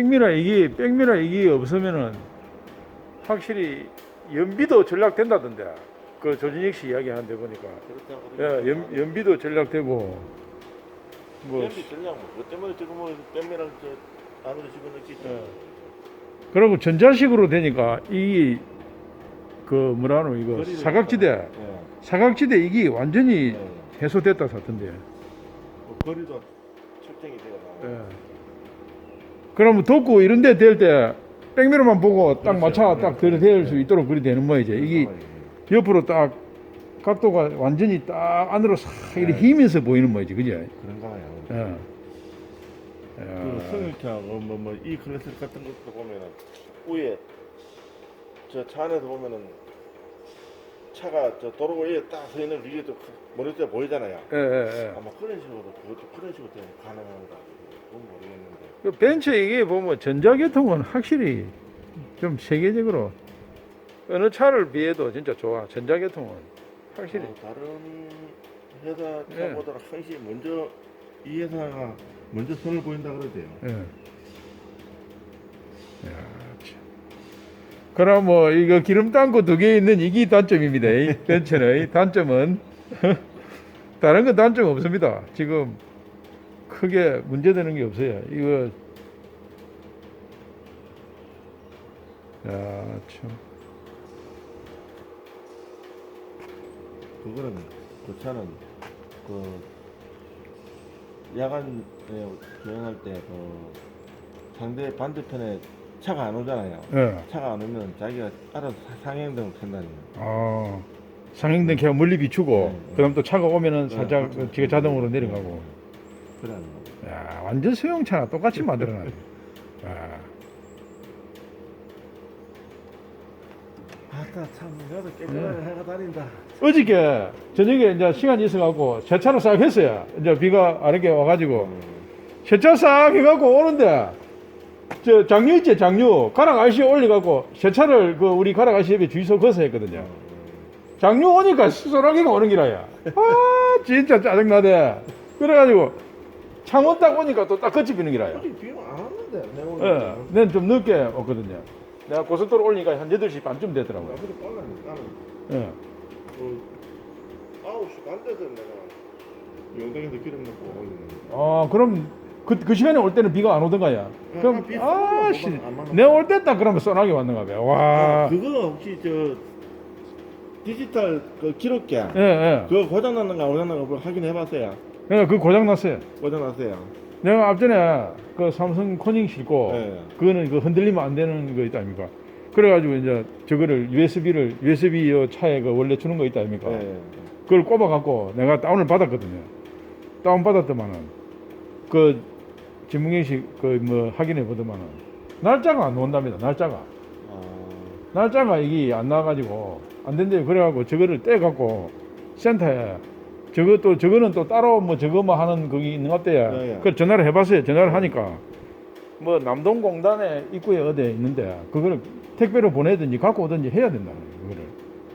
백미라 이게 백미라 이게 없으면은 확실히 연비도 전락된다던데. 그 조진익 씨 이야기하는 데 보니까 예, 연, 연비도 전락되고 뭐 뺨이 전량 뭐 때문에 지금 뭐저 안으로 집어넣겠죠. 예. 그리고 전자식으로 되니까 이그 뭐라노 이거 거리를 사각지대 예. 사각지대 이게 완전히 예. 해소됐다 사던데. 뭐 거리도 측정이 되어 나와요. 예. 그러면 덥고 이런 데 될 때 백미러만 보고 딱 그렇죠. 맞춰 딱 네. 들이댈 네. 수 있도록 그리 되는 모양이죠. 이게 옆으로 딱 각도가 완전히 딱 안으로 싹 이렇게 네. 힘에서 보이는 모양이지, 그죠? 그런가 봐요. 예. 그 야. 성일차하고 뭐뭐이 클래스 같은 것도 보면은 위에 저 차 안에서 보면은 차가 저 도로 위에 딱 서 있는 위에 또 모니터 보이잖아요. 예, 예, 예. 아마 그런 식으로 그것도 그런 식으로 되면 가능한가 그건 모르겠는데. 그 벤츠 이게 보면 전자교통은 확실히 좀 세계적으로 어느 차를 비해도 진짜 좋아. 전자교통은 확실히. 어, 다른 회사 네. 차보다 훨씬 먼저 이 회사가 먼저 손을 보인다 그러대요. 예. 야, 참. 그럼 뭐 이거 기름 땅고 두 개 있는 이게 단점입니다. 이 단점은 다른 건 단점 없습니다. 지금 크게 문제되는 게 없어요. 이거 야, 참. 그거는 그 차는 그 야간 주행할 때그 상대 반대편에 차가 안 오잖아요. 예. 차가 안 오면 자기가 알아서 상행등을 켠다는 거예요. 아, 상행등 그냥 멀리 비추고 네. 그다음 또 차가 오면은 네, 살짝 그렇죠. 지가 자동으로 내려가고. 거. 야, 완전 소형차나 똑같이 만들어놨네. 야. 아따 참 나도 깨끗하게 해가 다닌다. 어저께 저녁에 이제 시간이 있어갖고 세차를 싹 했어요. 이제 비가 안 오게 와가지고 세차 싹 해갖고 오는데 저 장류 있지 장류 가락 아저씨 올려갖고 세차를 그 우리 가락 아저씨 옆에 주유소 거서 했거든요. 장류 오니까 소나기가 오는 기라야. 아 진짜 짜증나대. 그래가지고 창원 딱 오니까 또딱 끝이 비는 안 왔는데 내 오늘. 예, 난좀 늦게 왔거든요. 내가 고속도로 올리니까 한 8시 반쯤 되더라고요. 나보다 빨랐네. 나는 예. 그 9시 반 돼서 내가 영동에서 기름 넣고 올리는 아, 그럼 그, 그 시간에 올 때는 비가 안 오던가요? 아, 그럼, 비 아, 쏟아도 씨. 안 맞나? 내가 올 때 딱 그러면 쏘나기 왔는가 봐요. 와. 그거 혹시 저 디지털 그 기록계 예, 예. 그거 고장 났는가 고장 났는가 그거 확인해 봤어요. 예, 그 고장 났어요. 고장 났어요. 내가 앞전에 그 삼성 코닝 싣고 네. 그거는 그 흔들리면 안 되는 거 있다 아닙니까? 그래가지고 이제 저거를 USB를 USB 요 차에 그 원래 주는 거 있다 아닙니까? 예. 그걸 꼽아갖고 내가 다운을 받았거든요. 다운 받았더만은 그 진문경 씨그 뭐 확인해 보더만은 날짜가 안 나온답니다. 날짜가 아, 날짜가 이게 안 나와가지고 안 된대요. 그래갖고 저거를 떼갖고 센터에 저거 또 저거는 또 따로 뭐 저거 뭐 하는 거기 있는 것 같대요. 예, 예. 그 전화를 해봤어요. 전화를 하니까 뭐 남동공단에 입구에 어디에 있는데 그거를 택배로 보내든지 갖고 오든지 해야 된다는 거예요. 그거를.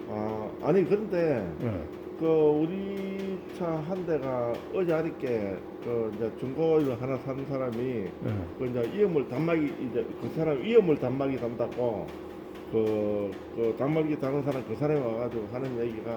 아 아니 그런데 예. 그 우리 차 한 대가 어제 아랫게 그 이제 중고 이거 하나 산 사람이 예. 그 이제 이어물 단막이 이제 그 사람 이어물 단막이 단다고 그, 그 단말기 다는 사람 그 사람이 와가지고 하는 얘기가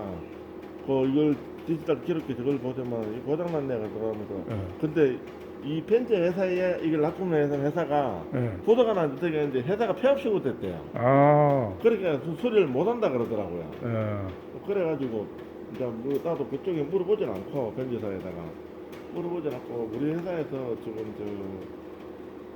그 이걸 디지털 기록기 저걸 보자면 이 고장났네 그러면서 예. 근데 이 펜트 회사에 이걸 납품을 해서 회사가 예. 보도가 난 어떻게 했는데 회사가 폐업시고 됐대요. 아, 그러니까 수- 수리를 못 한다 그러더라고요. 예. 그래가지고 이제 뭐 나도 그쪽에 물어보진 않고 변제사에다가 물어보진 않고 우리 회사에서 지금 저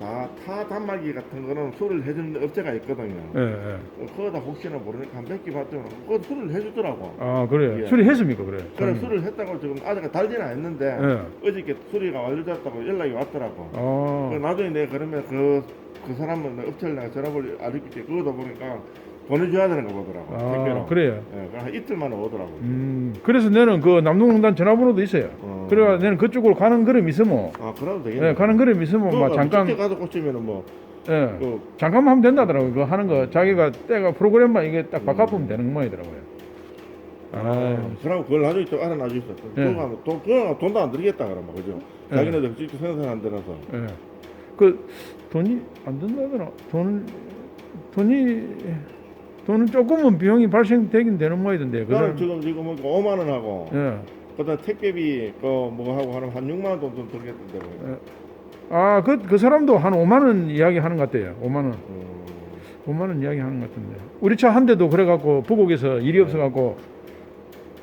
다 타 단말기 같은 거는 수리를 해주는 업체가 있거든요. 예, 예. 어, 그거다 혹시나 모르니까 한몇개 봤더니 그거 수리를 해주더라고. 아, 그래요. 예. 수리했습니까, 그래? 그래 수리를 했다고 지금 아직 달지는 않았는데 예. 어저께 수리가 완료됐다고 연락이 왔더라고. 아, 그 나중에 내가 그러면 그, 그 사람은 업체를 내가 전화번호 알려줄게. 그거다 보니까 보내줘야 되는 거 보더라고. 아, 택배로. 그래요. 예, 그한 이틀 만에 오더라고. 음, 그래서 나는 그 남동공단 전화번호도 있어요. 어. 그래가 나는 그쪽으로 가는 그림 있으면, 아, 그래도 되겠네. 예, 가는 그림 있으면 막 잠깐, 직접 가서 꽂히면은 뭐, 예, 그, 잠깐만 하면 된다더라고요. 그거 하는 거 자기가 때가 프로그램만 이게 딱 바꿔보면 되는 모양이더라고요. 아, 아, 그러고 그걸 나중에 또 알아놔줘 있어. 예. 그거 하면 돈, 그거 돈도 안 들겠다 그러면, 그죠? 예. 자기네들 직접 생산 안 들어서. 예. 그 돈이 안 든다더라. 돈 돈이 돈은 조금은 비용이 발생되긴 되는 모양이던데. 그 나는 사람 지금 지금 뭐 5만 원 하고 예. 그다음 택배비 그뭐 하고 하면 한 6만 원 정도 들겠던데. 뭐. 아, 그, 그 사람도 한 5만 원 이야기 하는 것 같아요. 5만 원. 음, 5만 원 이야기 하는 것 같은데. 우리 차 한 대도 그래갖고 부곡에서 일이 네. 없어갖고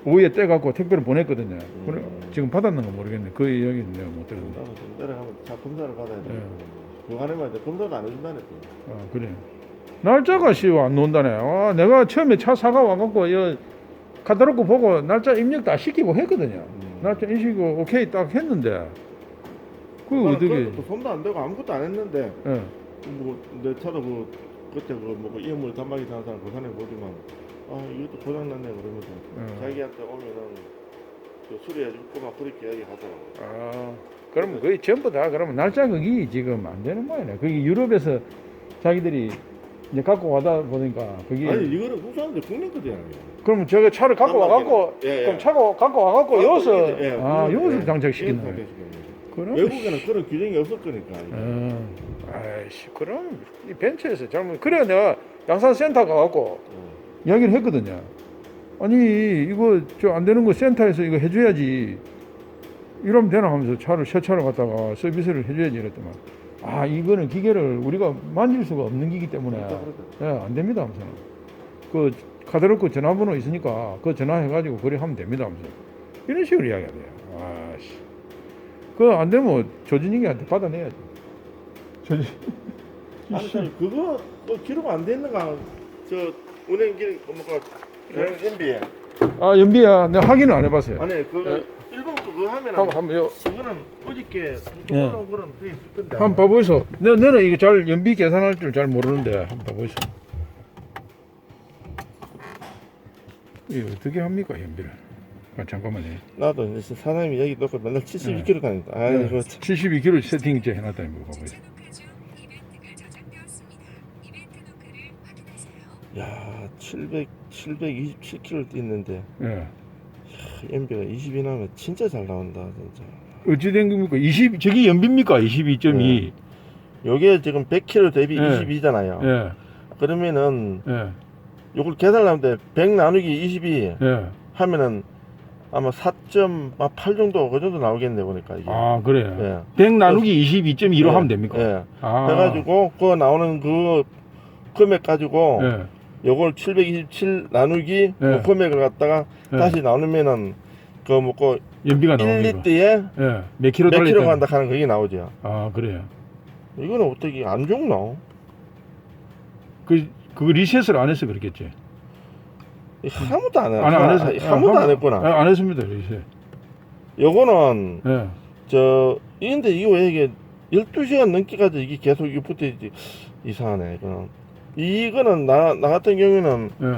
오후에 떼갖고 택배를 보냈거든요. 음. 그래, 지금 받았는가 모르겠네. 그 이야기는 내가 못 들었는데. 좀 내려가면 차 검사를 받아야 돼. 예. 그 안에만 이제 검사도 안 해준다네. 또. 아, 그래. 날짜가 씨안 놓는다네. 아, 내가 처음에 차 사가 와갖고 이 카타로그 보고 날짜 입력 다 시키고 했거든요. 음. 날짜 인식고 오케이 딱 했는데. 그 어떻게? 그것도 손도 안 대고 아무것도 안 했는데 예. 뭐 내 차도 그 그때 그뭐 이음물 단말기 사는 사람 그 사람이 보지만 아 이것도 고장 났네 그러면서 예. 자기한테 오면은 그 수리해주고 막 그렇게 이야기 하더라고. 아, 그러면 거의 전부 다 그러면 날짜 극이 지금 안 되는 모양이네. 그게 유럽에서 자기들이 이제 갖고 와다 보니까 그게 아니 이거는 국산인데 국내 거잖아요. 그러면 저거 차를 갖고 와갖고 예, 예. 그럼 차고 갖고 와갖고 여기서 예, 아 여기서 예, 장착시키는 예, 거예요. 장착시키는 거예요. 그럼 외국에는 그런 규정이 없을 거니까. 어, 아이씨 그럼 이 벤츠에서 잘못 그래 내가 양산 센터 가갖고 어. 이야기를 했거든요. 아니 이거 저 안 되는 거 센터에서 이거 해줘야지. 이러면 되나 하면서 차를 새 차를 갖다가 서비스를 해줘야지 이랬더만 아 이거는 기계를 우리가 만질 수가 없는 기기 때문에 그렇다. 예, 안 됩니다 하면서 그 카드로그 전화번호 있으니까 그 전화해가지고 그래 하면 됩니다 하면서 이런 식으로 이야기하대요. 아씨 그안 되면 조진이한테 받아내야지. 조진 아니 저 그거 그 기록 안돼 있는가? 저 운행 기록 뭐가 운행 MB에 아 연비야 내가 확인을 안 해봤어요. 아니 그 예. 그거 하면 한번 한번 요 그거는 어저께 예. 돼 있을 건데. 한번 봐보이소. 내 너는 이거 잘 연비 계산할 줄 잘 모르는데 한번 봐보이소. 이거 어떻게 합니까 연비를? 아, 잠깐만요. 나도 이제 사장님이 여기 놓고 맨날 72km 다닌다. 아이 그 72kg 세팅 이제 해놨다 이거 봐보이소. 야, 700 727km 뛰는데 예. MB가 20이 나면 진짜 잘 나온다 진짜. 어찌 된 겁니까? 20 저기 연비입니까? 22.2. 요게 지금 100km 대비 예. 22잖아요. 예. 그러면은 예. 요걸 계산하는데 100 나누기 22 예. 하면은 아마 4.8 정도 그 정도 나오겠네 보니까 이게. 아 그래요. 예. 100 나누기 22.2로 예. 하면 됩니까? 예. 아. 해가지고 그 나오는 그 금액 가지고 예. 요걸 727 나누기 예. 그 금액을 갖다가 예. 다시 나누면은 그 뭐고 연비가 나오는 거. 1리터에 예. 몇 킬로 몇. 킬로 간다 하는 그게 나오죠. 아 그래요. 이거는 어떻게 안 죽나? 그 그거 리셋을 안 해서 그렇겠지. 이 아무도 안 해. 안, 안 해서 아, 아무도 아, 안 했구나. 아, 안 했습니다 리셋. 요거는 예. 저 이근데 이거 왜 이게 12시간 넘기까지 이게 계속 이게 붙어 있지 이상하네 이거는 이거는 나, 나 같은 경우에는 예.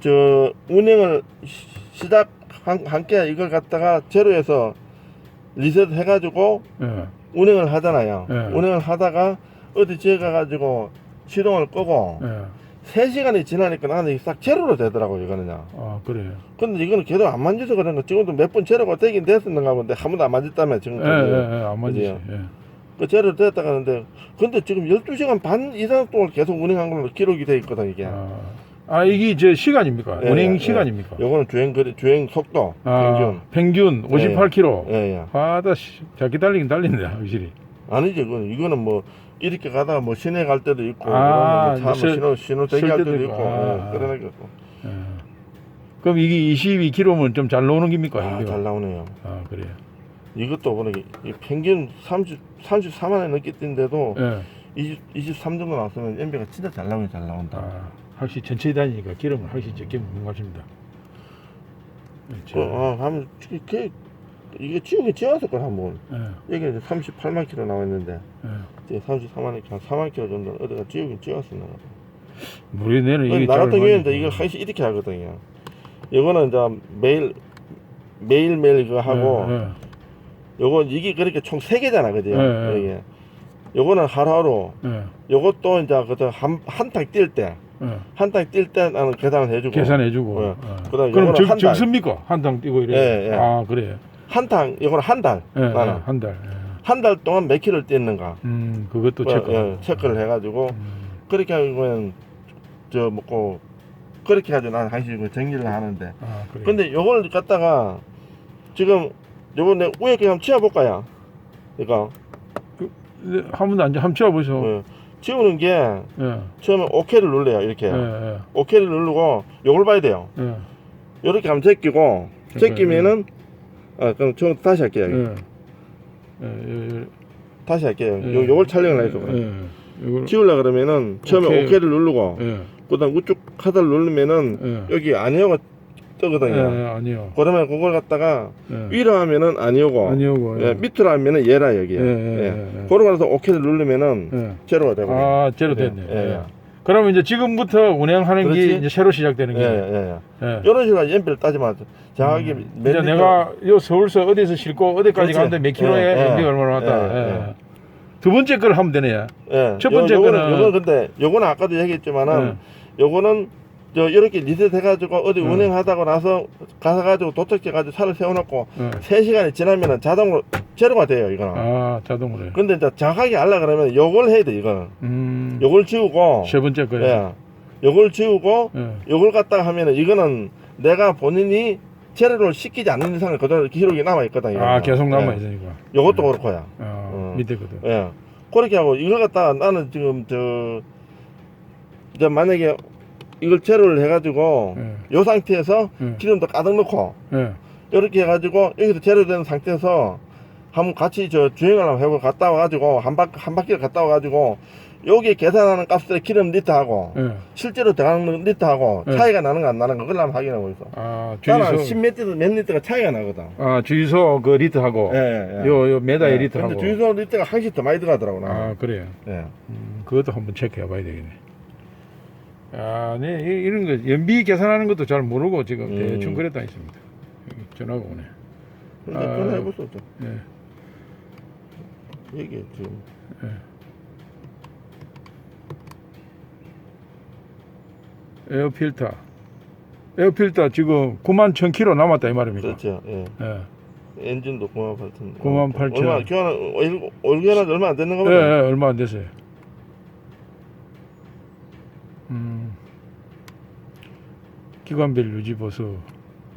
저 운행을 시- 시작 한, 한께 이걸 갖다가 제로에서 리셋 해가지고 예. 운행을 하잖아요 예. 운행을 하다가 어디 지에 가가지고 시동을 끄고 예. 3시간이 지나니까 나는 싹 제로로 되더라고 이거는요 아 그래요. 근데 이거는 계속 안 만져서 그런 거 지금도 몇 번 제로가 되긴 됐었는가 본데 한 번도 안 만졌다며 예, 지금까지 예, 예, 안 맞지. 그죠? 예. 그 제로 됐다 가는데 근데 지금 12시간 반 이상 동안 계속 운행한 걸로 기록이 돼 있거든 이게 아, 아 이게 저 시간입니까? 예, 운행 예. 시간입니까? 요거는 주행 거리 주행 속도 아, 평균 평균 58km. 예 예 아다 씨, 자기 달리긴 달린다 확실히. 아니지 이거는 이거는 뭐 이렇게 가다가 뭐 시내 갈 때도 있고 아, 그러면 뭐 쓸- 차, 뭐 신호 신호 대기할 쓸 때도 때도 있고 있고. 아, 예, 그러니까 예. 그럼 이게 22km면 좀 잘 나오는 겁니까? 아? 잘 나오네요 아 그래요. 이것도 보니까 이 평균 30 34만 원 넘게 뛴데도 예. 20 23 정도 나왔으면 MB가 진짜 잘 나오긴 잘 나온다 아, 확실히 천천히 다니니까 기름을 확실히 적게 먹는 것 같습니다. 예, 저- 그, 아, 하면 그, 그, 이게 지우긴 지웠을 걸 한번 예, 여기 이제 38만 킬로 나와 있는데 예. 이제 34만 킬로 한 4만 킬로 정도 어디가 지우긴 지웠었나 봐. 우리 내는 이게 나 같은 잘 경우에는 이걸 거. 하시 이렇게 하거든요. 이거는 이제 매일 매일 매일 그거 하고 예, 예. 요거 이게 그렇게 총 세 개잖아, 그죠? 예, 예. 이게 요거는 하루하루 예, 요것도 이제 그저 한한탕 뛸때 예. 한탕 뛸때 나는 계산을 해주고 계산해주고. 예. 예. 그다음에 그럼 적. 적습니까? 한당 뛰고 이래. 예, 예. 아 그래요. 한탕 요거는 한 달 예, 예, 나는 한 달. 예. 한 달 동안 몇 킬로를 뗐는가 음, 그것도 어, 체크. 예, 체크를 해가지고 음, 그렇게 하면 저 먹고 그렇게 가지고 난 항상 정리를 하는데 아, 그래. 근데 요걸 갖다가 지금 내 위에 그냥 치워볼까요? 그러니까 네, 한 번도 안 한번 치워보시오. 어, 치우는 게 예, 처음에 OK를 눌러요 이렇게 예, 예, OK를 누르고 요걸 봐야 돼요 예, 이렇게 하면 제끼고 제끼면은 아 그럼 처음 다시 할게요 예. 예, 예, 다시 할게요 예. 요, 요걸 촬영을 해줘 예, 예. 이걸, 치우려 그러면은 처음에 오케이. 오케이를 누르고 예, 그다음 우측 카드를 누르면은 예. 여기 예, 뜨거든요 예, 아니요. 그러면 그걸 갖다가 예. 위로 하면은 아니오고 아니오고. 예, 밑으로 하면은 얘라 여기에 예, 예, 예. 예, 예. 그러고 나서 오케이를 누르면은 예. 제로가 되고 아, 제로 됐네. 예, 예. 그러면 이제 지금부터 운행하는 게 그렇지. 이제 새로 시작되는 예, 게. 예, 예. 예. 이런 식으로 연필을 따지면 음. 몇 이제 리터- 내가 요 서울서 어디서 싣고 어디까지 그렇지. 가는데 몇 킬로에 예, 예. 연비가 얼마나 왔다. 예, 예. 두 번째 걸 하면 되네. 예. 첫 번째 요, 거는- 요거는 근데 요거는 아까도 얘기했지만은 요거는 저 이렇게 리셋 해가지고 어디 음. 운행하다가 나서 가서-가지고 도착해가지고 차를 세워놓고 예. 세시간이 지나면은 자동으로 제로가 돼요 이거는 아, 자동으로. 해. 근데 이제 정확하게 알라 그러면 요걸 해야 돼 이거는 음. 요걸 지우고 세 번째 거에. 예. 요걸 지우고 예. 요걸 갖다가 하면은 이거는 내가 본인이 제로를 시키지 않는 이상은 그대로 기록이 남아있거든 아, 이거는. 계속 남아 예. 있으니까. 요것도 그렇고요 아, 어. 밑에 거도. 예. 그렇게 하고 이걸 갖다가 나는 지금 저 이제 만약에 이걸 제로를 해가지고 예. 요 상태에서 예. 기름도 가득 넣고 예. 이렇게 해가지고 여기서 제로된 상태에서 한번 같이 저 주행을 한번 해보고 갔다 와가지고 한 바퀴 한 바퀴를 갔다 와가지고 여기 계산하는 값에 기름 리터하고 예. 실제로 들어가는 리터하고 예. 차이가 나는 거안 나는 거 그걸 한번 확인하고 있어. 아, 나는 주유소. 10몇 리터 몇 리터가 차이가 나거든. 아, 주유소 그 리터하고. 예, 예, 예. 요, 요 메다의 예. 리터하고. 근데 주유소 리터가 한씩 더 많이 들어가더라고 나. 아, 그래요. 예. 음, 그것도 한번 체크해 봐야 되겠네. 아, 네, 이- 이런 거 연비 계산하는 것도 잘 모르고 지금 음. 대충 그랬다 했습니다. 여기 전화가 오네. 그러니까 아. 수 없죠. 예. 얘기해 지금. 에어 필터. 에어 필터 지금 9만 1천 킬로 남았다 이 말입니까? 그렇죠. 예. 예. 엔진도 9만 8천. 9만 8천. 얼마 교환 교환한 지 얼마 안 되는 예, 거거든. 예, 얼마 안 됐어요. 기관별 유지 보수.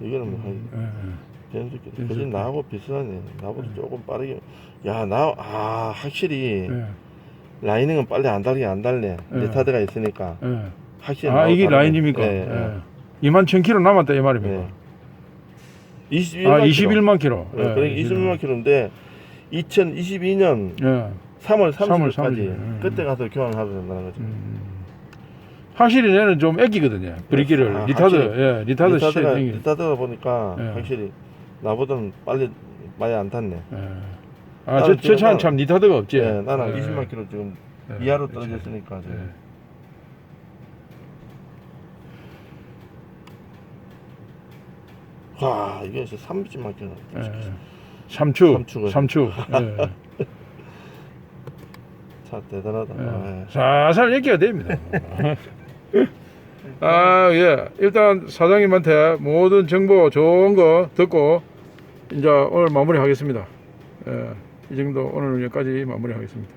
이거는 뭐 한. 예, 예. 변속기. 변속기. 그지 나하고 비슷하네. 나보다 조금 빠르게. 야, 나, 아, 확실히 예, 라이닝은 빨리 안 달게 안 달래. 예. 리타드가 있으니까. 예. 확실히. 아 나하고 이게 다르네. 라인입니까? 예, 예. 예. 2만 1천 킬로 남았다 이 말입니까? 예. 21만 아 킬로. 21만 킬로. 예, 그러니까 21만 킬로인데 2022년 예. 3월 3월 30일까지 30일. 음. 그때 가서 교환하면 된다는 거죠. 음. 확실히 얘는 좀 애기거든요. 브레이크를 아, 리타드, 확실히. 예, 리타드 리타드가. 리타드가 보니까 예. 확실히 나보다는 빨리 많이 안 탔네. 예. 아, 저, 나는 저 지금 차는 나는- 참 리타드가 없지. 예, 나는 예. 20만 킬로 지금 예, 이하로. 떨어졌으니까 지금. 예. 와 이게 진짜 30만 킬로. 예. 삼축은. 삼축. 예. 차 대단하다. 아, 예. 살살 얘기가 됩니다. 아, 예. 일단 사장님한테 모든 정보 좋은 거 듣고 이제 오늘 마무리 하겠습니다. 예. 이 정도 오늘 여기까지 마무리 하겠습니다.